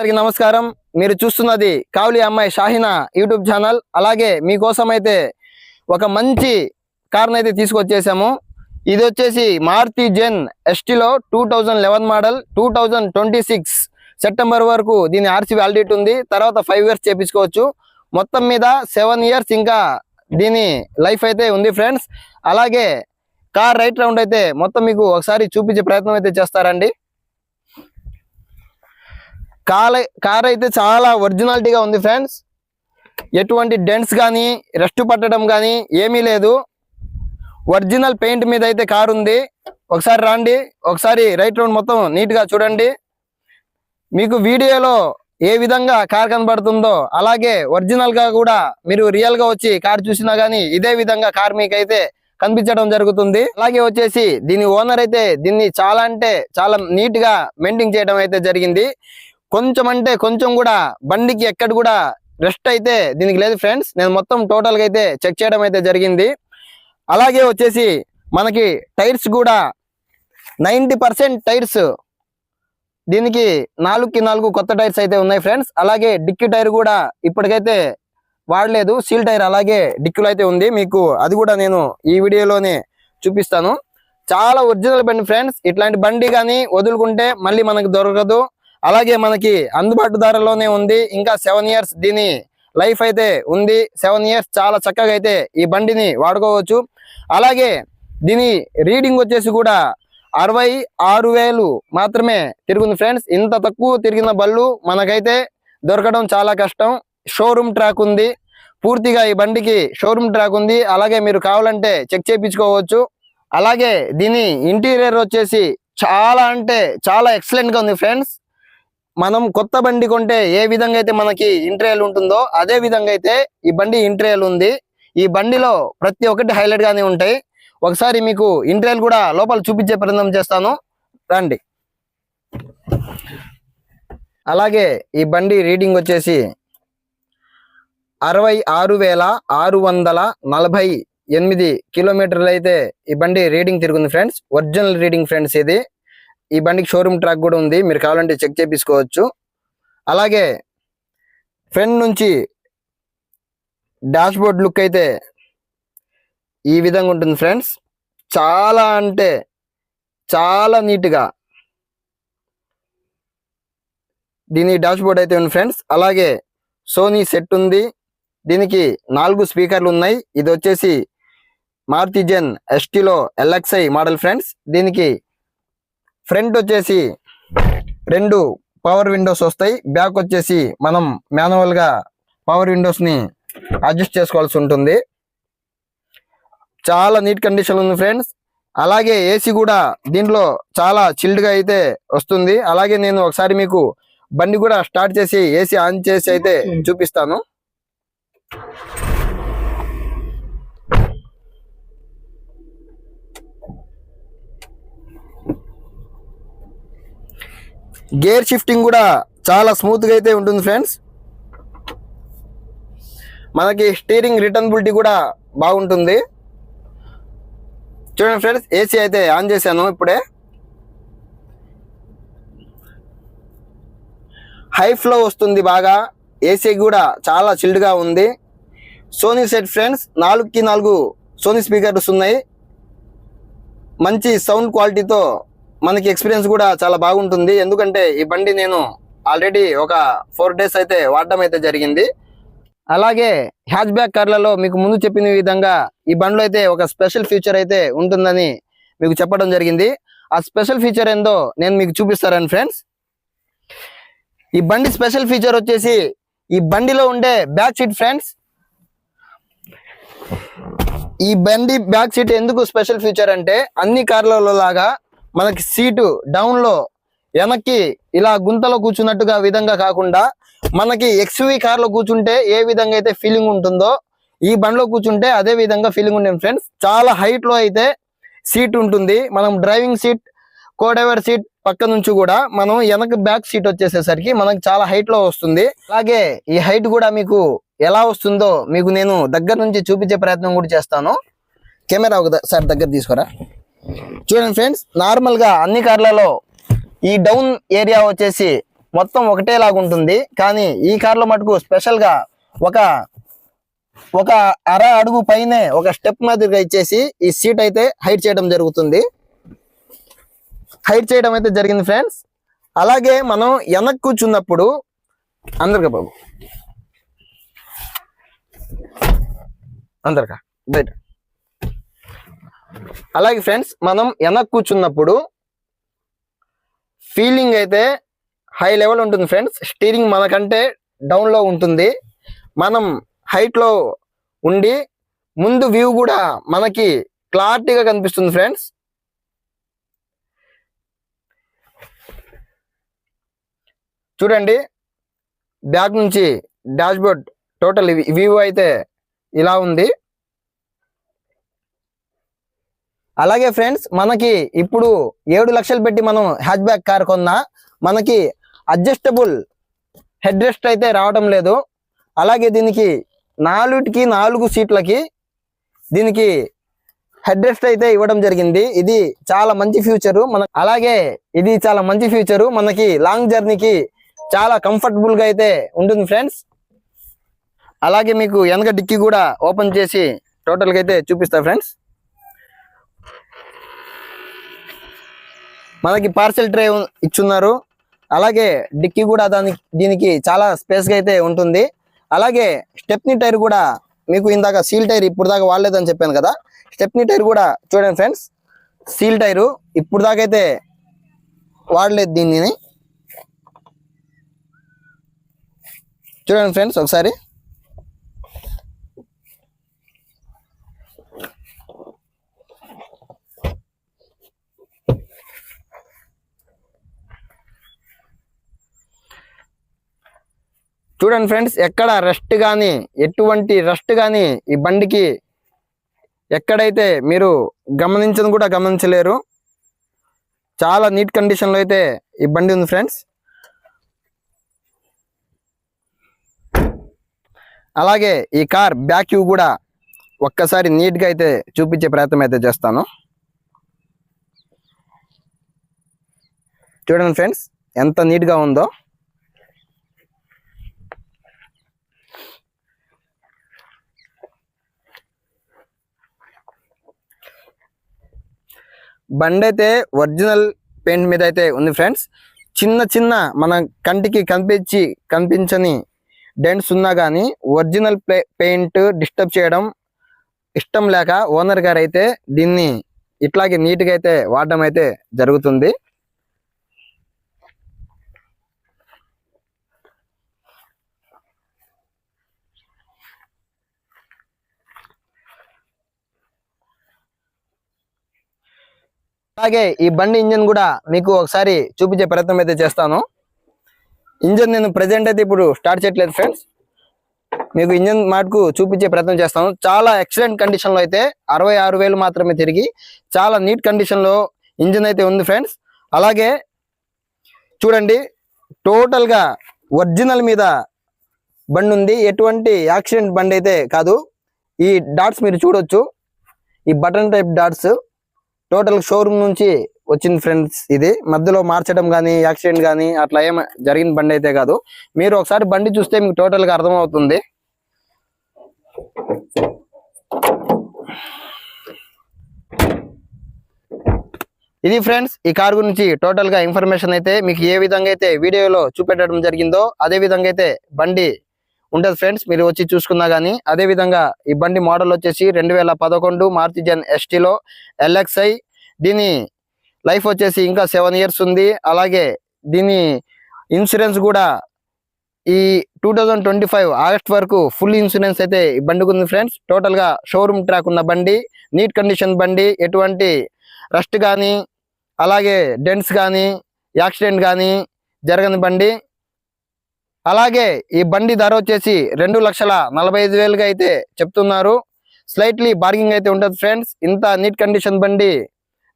అందరికీ నమస్కారం. మీరు చూస్తున్నది కావలి అమ్మాయి షాహినా యూట్యూబ్ ఛానల్. అలాగే మీకోసం అయితే ఒక మంచి కార్ని అయితే తీసుకొచ్చేసాము. ఇది వచ్చేసి Maruti Zen ఎస్టీలో two thousand eleven model two thousand twenty six September వరకు దీని ఆర్సీ వ్యాలిడిటీ ఉంది. తర్వాత ఫైవ్ ఇయర్స్ చేపించుకోవచ్చు. మొత్తం మీద సెవెన్ ఇయర్స్ ఇంకా దీని లైఫ్ అయితే ఉంది ఫ్రెండ్స్. అలాగే కార్ రైట్ రౌండ్ అయితే మొత్తం మీకు ఒకసారి చూపించే ప్రయత్నం అయితే చేస్తారండి. కార్ కార్ అయితే చాలా ఒరిజినాలిటీగా ఉంది ఫ్రెండ్స్. ఎటువంటి డెంట్స్ కానీ రెస్ట్ పట్టడం కానీ ఏమీ లేదు. ఒరిజినల్ పెయింట్ మీద అయితే కార్ ఉంది. ఒకసారి రండి ఒకసారి రైట్ రౌండ్ మొత్తం నీట్గా చూడండి. మీకు వీడియోలో ఏ విధంగా కార్ కనబడుతుందో అలాగే ఒరిజినల్గా కూడా మీరు రియల్గా వచ్చి కార్ చూసినా కానీ ఇదే విధంగా కార్ మీకైతే కనిపించడం జరుగుతుంది. అలాగే వచ్చేసి దీని ఓనర్ అయితే దీన్ని చాలా అంటే చాలా నీట్గా మెయింటైన్ చేయడం అయితే జరిగింది. కొంచెం అంటే కొంచెం కూడా బండికి ఎక్కడ కూడా రెస్ట్ అయితే దీనికి లేదు ఫ్రెండ్స్. నేను మొత్తం టోటల్గా అయితే చెక్ చేయడం అయితే జరిగింది. అలాగే వచ్చేసి మనకి టైర్స్ కూడా నైంటీ పర్సెంట్ టైర్స్ దీనికి నాలుగుకి నాలుగు కొత్త టైర్స్ అయితే ఉన్నాయి ఫ్రెండ్స్. అలాగే డిక్కీ టైర్ కూడా ఇప్పటికైతే వాడలేదు. సీల్ టైర్ అలాగే డిక్కులో అయితే ఉంది. మీకు అది కూడా నేను ఈ వీడియోలోనే చూపిస్తాను. చాలా ఒరిజినల్ బండి ఫ్రెండ్స్. ఇట్లాంటి బండి కానీ వదులుకుంటే మళ్ళీ మనకు దొరకదు. అలాగే మనకి అందుబాటు ధరలోనే ఉంది. ఇంకా సెవెన్ ఇయర్స్ దీని లైఫ్ అయితే ఉంది. సెవెన్ ఇయర్స్ చాలా చక్కగా అయితే ఈ బండిని వాడుకోవచ్చు. అలాగే దీని రీడింగ్ వచ్చేసి కూడా అరవై ఆరు వేలు మాత్రమే తిరుగుంది ఫ్రెండ్స్ ఇంత తక్కువ తిరిగిన బళ్ళు మనకైతే దొరకడం చాలా కష్టం. షోరూమ్ ట్రాక్ ఉంది. పూర్తిగా ఈ బండికి షోరూమ్ ట్రాక్ ఉంది. అలాగే మీరు కావాలంటే చెక్ చేయించుకోవచ్చు. అలాగే దీని ఇంటీరియర్ వచ్చేసి చాలా అంటే చాలా ఎక్సలెంట్గా ఉంది ఫ్రెండ్స్ మనం కొత్త బండి కొంటే ఏ విధంగా అయితే మనకి ఇంటీరియల్ ఉంటుందో అదే విధంగా అయితే ఈ బండి ఇంటీరియల్ ఉంది. ఈ బండిలో ప్రతి ఒక్కటి హైలైట్ గానే ఉంటాయి. ఒకసారి మీకు ఇంటీరియల్ కూడా లోపల చూపించే ప్రయత్నం చేస్తాను. రండి. అలాగే ఈ బండి రీడింగ్ వచ్చేసి అరవై ఆరు వేల ఆరు వందల నలభై ఎనిమిది కిలోమీటర్లు అయితే ఈ బండి రీడింగ్ తిరుగుంది ఫ్రెండ్స్. ఒరిజినల్ రీడింగ్ ఫ్రెండ్స్ ఇది. ఈ బండికి షోరూమ్ ట్రాక్ కూడా ఉంది. మీరు కావాలంటే చెక్ చేపించుకోవచ్చు. అలాగే ఫ్రంట్ నుంచి డాష్ బోర్డ్ లుక్ అయితే ఈ విధంగా ఉంటుంది ఫ్రెండ్స్ చాలా అంటే చాలా నీట్గా దీని డాష్ బోర్డ్ అయితే ఉంది ఫ్రెండ్స్ అలాగే సోనీ సెట్ ఉంది. దీనికి నాలుగు స్పీకర్లు ఉన్నాయి. ఇది వచ్చేసి మారుతి జెన్ ఎస్టీలో ఎల్ఎక్స్ఐ మోడల్ ఫ్రెండ్స్ దీనికి ఫ్రంట్ వచ్చేసి రెండు పవర్ విండోస్ వస్తాయి. బ్యాక్ వచ్చేసి మనం మాన్యువల్గా పవర్ విండోస్ని అడ్జస్ట్ చేసుకోవాల్సి ఉంటుంది. చాలా నీట్ కండిషన్ ఉంది ఫ్రెండ్స్. అలాగే ఏసీ కూడా దీంట్లో చాలా చిల్డ్గా అయితే వస్తుంది. అలాగే నేను ఒకసారి మీకు బండి కూడా స్టార్ట్ చేసి ఏసీ ఆన్ చేసి అయితే చూపిస్తాను. గేర్ షిఫ్టింగ్ కూడా చాలా స్మూత్గా అయితే ఉంటుంది ఫ్రెండ్స్. మనకి స్టీరింగ్ రిటర్నబిలిటీ కూడా బాగుంటుంది. చూడండి ఫ్రెండ్స్ ఏసీ అయితే ఆన్ చేశాను ఇప్పుడే. హై ఫ్లో వస్తుంది బాగా. ఏసీ కూడా చాలా చిల్డ్గా ఉంది. సోనీ సెట్ ఫ్రెండ్స్ నాలుగుకి నాలుగు సోనీ స్పీకర్స్ ఉన్నాయి. మంచి సౌండ్ క్వాలిటీతో మనకి ఎక్స్పీరియన్స్ కూడా చాలా బాగుంటుంది. ఎందుకంటే ఈ బండి నేను ఆల్రెడీ ఒక ఫోర్ డేస్ అయితే వాడడం అయితే జరిగింది. అలాగే హ్యాచ్ బ్యాక్ కార్లలో మీకు ముందు చెప్పిన విధంగా ఈ బండిలో అయితే ఒక స్పెషల్ ఫీచర్ అయితే ఉంటుందని మీకు చెప్పడం జరిగింది. ఆ స్పెషల్ ఫీచర్ ఏందో నేను మీకు చూపిస్తారని ఫ్రెండ్స్ ఈ బండి స్పెషల్ ఫీచర్ వచ్చేసి ఈ బండిలో ఉండే బ్యాక్ సీట్ ఫ్రెండ్స్ ఈ బండి బ్యాక్ సీట్ ఎందుకు స్పెషల్ ఫీచర్ అంటే అన్ని కార్లలో లాగా మనకి సీటు డౌన్లో వెనక్కి ఇలా గుంతలో కూర్చున్నట్టుగా విధంగా కాకుండా మనకి ఎక్స్వి కార్లో కూర్చుంటే ఏ విధంగా అయితే ఫీలింగ్ ఉంటుందో ఈ బండ్లో కూర్చుంటే అదే విధంగా ఫీలింగ్ ఉంటుంది ఫ్రెండ్స్ చాలా హైట్లో అయితే సీట్ ఉంటుంది. మనం డ్రైవింగ్ సీట్ కోడెవర్ సీట్ పక్క నుంచి కూడా మనం వెనక బ్యాక్ సీట్ వచ్చేసేసరికి మనకి చాలా హైట్లో వస్తుంది. అలాగే ఈ హైట్ కూడా మీకు ఎలా వస్తుందో మీకు నేను దగ్గర నుంచి చూపించే ప్రయత్నం కూడా చేస్తాను. కెమెరా ఒకసారి దగ్గర తీసుకురా? చూడండి ఫ్రెండ్స్ నార్మల్గా అన్ని కార్లలో ఈ డౌన్ ఏరియా వచ్చేసి మొత్తం ఒకటేలాగా ఉంటుంది. కానీ ఈ కార్లో మటుకు స్పెషల్గా ఒక ఒక అర అడుగు పైనే ఒక స్టెప్ మాదిరిగా ఇచ్చేసి ఈ సీట్ అయితే హైట్ చేయడం జరుగుతుంది. హైట్ చేయడం అయితే జరిగింది ఫ్రెండ్స్. అలాగే మనం వెనక్కి కూర్చున్నప్పుడు అందరికా బాబు. అందరికా. బయట. అలాగే ఫ్రెండ్స్ మనం వెనక్ కూర్చున్నప్పుడు ఫీలింగ్ అయితే హై లెవెల్ ఉంటుంది ఫ్రెండ్స్. స్టీరింగ్ మనకంటే డౌన్లో ఉంటుంది. మనం హైట్లో ఉండి ముందు వ్యూ కూడా మనకి క్లారిటీగా కనిపిస్తుంది ఫ్రెండ్స్. చూడండి బ్యాక్ నుంచి డాష్ బోర్డ్ టోటల్ వ్యూ అయితే ఇలా ఉంది. అలాగే ఫ్రెండ్స్ మనకి ఇప్పుడు ఏడు లక్షలు పెట్టి మనం హ్యాచ్ బ్యాక్ కార్ కొన్నా మనకి అడ్జస్టబుల్ హెడ్ రెస్ట్ అయితే రావడం లేదు. అలాగే దీనికి నాలుగుకి నాలుగు సీట్లకి దీనికి హెడ్ రెస్ట్ అయితే ఇవ్వడం జరిగింది. ఇది చాలా మంచి ఫ్యూచరు మన అలాగే ఇది చాలా మంచి ఫ్యూచరు మనకి లాంగ్ జర్నీకి చాలా కంఫర్టబుల్గా అయితే ఉంటుంది ఫ్రెండ్స్. అలాగే మీకు వెనక డిక్కీ కూడా ఓపెన్ చేసి టోటల్గా అయితే చూపిస్తా ఫ్రెండ్స్. మనకి పార్సెల్ ట్రే ఇచ్చున్నారు. అలాగే డిక్కీ కూడా దానికి దీనికి చాలా స్పేస్గా అయితే ఉంటుంది. అలాగే స్టెప్నీ టైర్ కూడా మీకు ఇందాక సీల్ టైర్ ఇప్పుడు దాకా వాడలేదని చెప్పాను కదా. స్టెప్నీ టైర్ కూడా చూడండి ఫ్రెండ్స్ సీల్ టైరు ఇప్పుడు దాకా అయితే వాడలేదు దీనిని. చూడండి ఫ్రెండ్స్ ఒకసారి. చూడండి ఫ్రెండ్స్ ఎక్కడ రెస్ట్ కానీ ఎటువంటి రెస్ట్ కానీ ఈ బండికి ఎక్కడైతే మీరు గమనించని కూడా గమనించలేరు. చాలా నీట్ కండిషన్లో అయితే ఈ బండి ఉంది ఫ్రెండ్స్ అలాగే ఈ కార్ బ్యాక్ వ్యూ కూడా ఒక్కసారి నీట్గా అయితే చూపించే ప్రయత్నం అయితే చేస్తాను. చూడండి ఫ్రెండ్స్ ఎంత నీట్గా ఉందో. బండి అయితే ఒరిజినల్ పెయింట్ మీద అయితే ఉంది ఫ్రెండ్స్. చిన్న చిన్న మన కంటికి కనిపించి కనిపించని డెంట్స్ ఉన్నా కానీ ఒరిజినల్ పెయింట్ డిస్టర్బ్ చేయడం ఇష్టం లేక ఓనర్ గారు అయితే దీన్ని ఇట్లాగే నీట్గా అయితే వాడడం అయితే జరుగుతుంది. అలాగే ఈ బండి ఇంజన్ కూడా మీకు ఒకసారి చూపించే ప్రయత్నం అయితే చేస్తాను. ఇంజన్ నేను ప్రజెంట్ అయితే ఇప్పుడు స్టార్ట్ చేయట్లేదు ఫ్రెండ్స్ మీకు ఇంజన్ మాటకు చూపించే ప్రయత్నం చేస్తాను. చాలా ఎక్సలెంట్ కండిషన్లో అయితే అరవై ఆరు వేలు మాత్రమే తిరిగి చాలా నీట్ కండిషన్లో ఇంజన్ అయితే ఉంది ఫ్రెండ్స్ అలాగే చూడండి టోటల్గా ఒరిజినల్ మీద బండి ఉంది. ఎటువంటి యాక్సిడెంట్ బండి అయితే కాదు. ఈ డాట్స్ మీరు చూడొచ్చు. ఈ button type dots total showroom నుంచి వచ్చింది ఫ్రెండ్స్ ఇది. మధ్యలో మార్చడం కానీ యాక్సిడెంట్ కానీ అట్లా ఏం జరిగిన బండి అయితే కాదు. మీరు ఒకసారి బండి చూస్తే మీకు టోటల్గా అర్థమవుతుంది. ఇది ఫ్రెండ్స్ ఈ కార్ గురించి టోటల్గా ఇన్ఫర్మేషన్ అయితే మీకు ఏ విధంగా అయితే వీడియోలో చూపెట్టడం జరిగిందో అదే విధంగా అయితే బండి ఉంటుంది ఫ్రెండ్స్ మీరు వచ్చి చూసుకున్నా కానీ అదే విధంగా ఈ బండి మోడల్ వచ్చేసి రెండు వేల పదకొండు మారుతి జన్ ఎస్టీలో ఎల్ఎక్స్ఐ. దీని లైఫ్ వచ్చేసి ఇంకా సెవెన్ ఇయర్స్ ఉంది. అలాగే దీని ఇన్సూరెన్స్ కూడా ఈ two thousand twenty five August వరకు ఫుల్ ఇన్సూరెన్స్ అయితే ఈ బండికి ఉంది ఫ్రెండ్స్. టోటల్గా షోరూమ్ ట్రాక్ ఉన్న బండి నీట్ కండిషన్ బండి ఎటువంటి రస్ట్ కానీ అలాగే డెంట్స్ కానీ యాక్సిడెంట్ కానీ జరగని బండి. అలాగే ఈ బండి ధర వచ్చేసి రెండు లక్షల నలభై ఐదు వేలుగా అయితే చెప్తున్నారు. స్లైట్లీ బార్గింగ్ అయితే ఉంటుంది ఫ్రెండ్స్ ఇంత నీట్ కండిషన్ బండి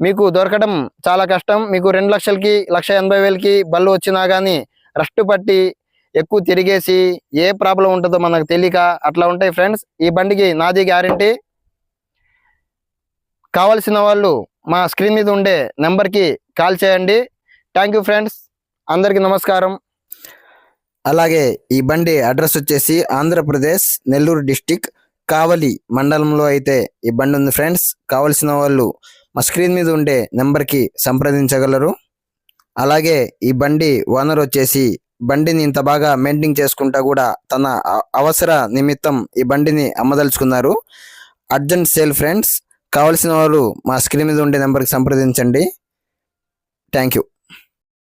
మీకు దొరకడం చాలా కష్టం. మీకు రెండు లక్షలకి లక్ష ఎనభై వేలకి బళ్ళు వచ్చినా కానీ రస్ట్ పట్టి ఎక్కువ తిరిగేసి ఏ ప్రాబ్లం ఉంటుందో మనకు తెలియక అట్లా ఉంటాయి ఫ్రెండ్స్ ఈ బండికి నాది గ్యారంటీ కావలసిన వాళ్ళు మా స్క్రీన్ మీద ఉండే నెంబర్కి కాల్ చేయండి. థ్యాంక్ యూ ఫ్రెండ్స్ అందరికీ నమస్కారం. అలాగే ఈ బండి అడ్రస్ వచ్చేసి ఆంధ్రప్రదేశ్ నెల్లూరు డిస్టిక్ కావలి మండలంలో అయితే ఈ బండి ఉంది ఫ్రెండ్స్. కావలసిన వాళ్ళు మా స్క్రీన్ మీద ఉండే నెంబర్కి సంప్రదించగలరు. అలాగే ఈ బండి ఓనర్ వచ్చేసి బండిని ఇంత బాగా మెయింటైన్ చేసుకుంటా కూడా తన అవసర నిమిత్తం ఈ బండిని అమ్మదలుచుకున్నారు. అర్జెంట్ సేల్ ఫ్రెండ్స్ కావలసిన వారు మా స్క్రీన్ మీద ఉండే నెంబర్కి సంప్రదించండి. Thank you